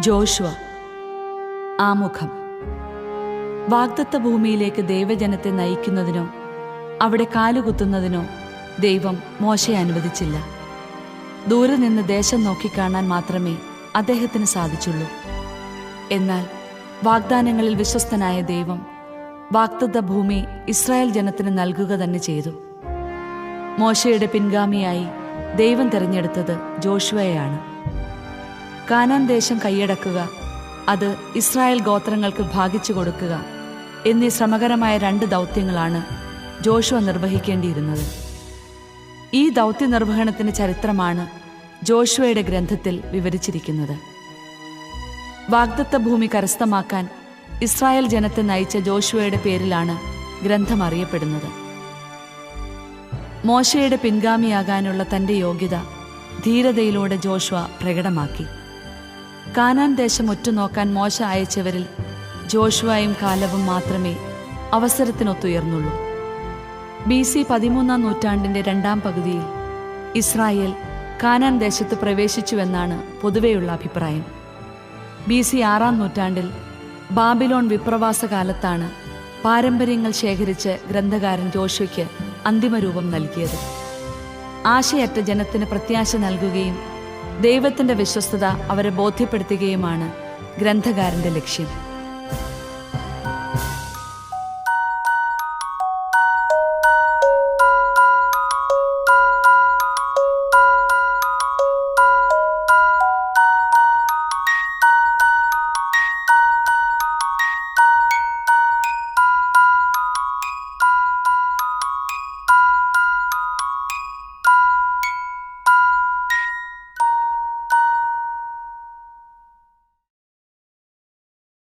Joshua. ആമുഖം. വാഗ്ദത്ത ഭൂമിയിലേക്ക് ദൈവജനത്തെ നയിക്കുന്നതിനോ അവിടെ കാലുകുത്തുന്നതിനോ ദൈവം മോശയെ അനുവദിച്ചില്ല. ദൂരെ നിന്ന് ദേശം നോക്കിക്കാണാൻ മാത്രമേ അദ്ദേഹത്തിന് സാധിച്ചുള്ളൂ. എന്നാൽ വാഗ്ദാനങ്ങളിൽ വിശ്വസ്തനായ ദൈവം വാഗ്ദത്ത ഭൂമി ഇസ്രായേൽ ജനത്തിന് നൽകുക തന്നെ ചെയ്തു. മോശയുടെ പിൻഗാമിയായി ദൈവം തിരഞ്ഞെടുത്തത് ജോഷുവയാണ് കാനാൻ ദേശം കൈയടക്കുക അത് ഇസ്രായേൽ ഗോത്രങ്ങൾക്ക് ഭാഗിച്ചു കൊടുക്കുക എന്നീ ശ്രമകരമായ രണ്ട് ദൗത്യങ്ങളാണ് ജോഷുവ നിർവഹിക്കേണ്ടിയിരുന്നത്. ഈ ദൗത്യ നിർവഹണത്തിന്റെ ചരിത്രമാണ് ജോഷുവയുടെ ഗ്രന്ഥത്തിൽ വിവരിച്ചിരിക്കുന്നത്. വാഗ്ദത്ത ഭൂമി കരസ്ഥമാക്കാൻ ഇസ്രായേൽ ജനത്തെ നയിച്ച ജോഷുവയുടെ പേരിലാണ് ഗ്രന്ഥം അറിയപ്പെടുന്നത്. മോശയുടെ പിൻഗാമിയാകാനുള്ള തന്റെ യോഗ്യത ധീരതയിലൂടെ ജോഷുവ പ്രകടമാക്കി. കാനാൻ ദേശം ഒറ്റുനോക്കാൻ മോശ അയച്ചവരിൽ ജോഷുവയും കാലവും മാത്രമേ അവസരത്തിനൊത്തുയർന്നുള്ളൂ. ബി സി പതിമൂന്നാം നൂറ്റാണ്ടിന്റെ രണ്ടാം പകുതിയിൽ ഇസ്രായേൽ കാനാൻ ദേശത്ത് പ്രവേശിച്ചുവെന്നാണ് പൊതുവെയുള്ള അഭിപ്രായം. ബി സി ആറാം നൂറ്റാണ്ടിൽ ബാബിലോൺ വിപ്രവാസ കാലത്താണ് പാരമ്പര്യങ്ങൾ ശേഖരിച്ച് ഗ്രന്ഥകാരൻ ജോഷുയ്ക്ക് അന്തിമരൂപം നൽകിയത്. ആശയറ്റ ജനത്തിന് പ്രത്യാശ നൽകുകയും ദൈവത്തിന്റെ വിശ്വസ്തത അവരെ ബോധ്യപ്പെടുത്തുകയുമാണ് ഗ്രന്ഥകാരന്റെ ലക്ഷ്യം.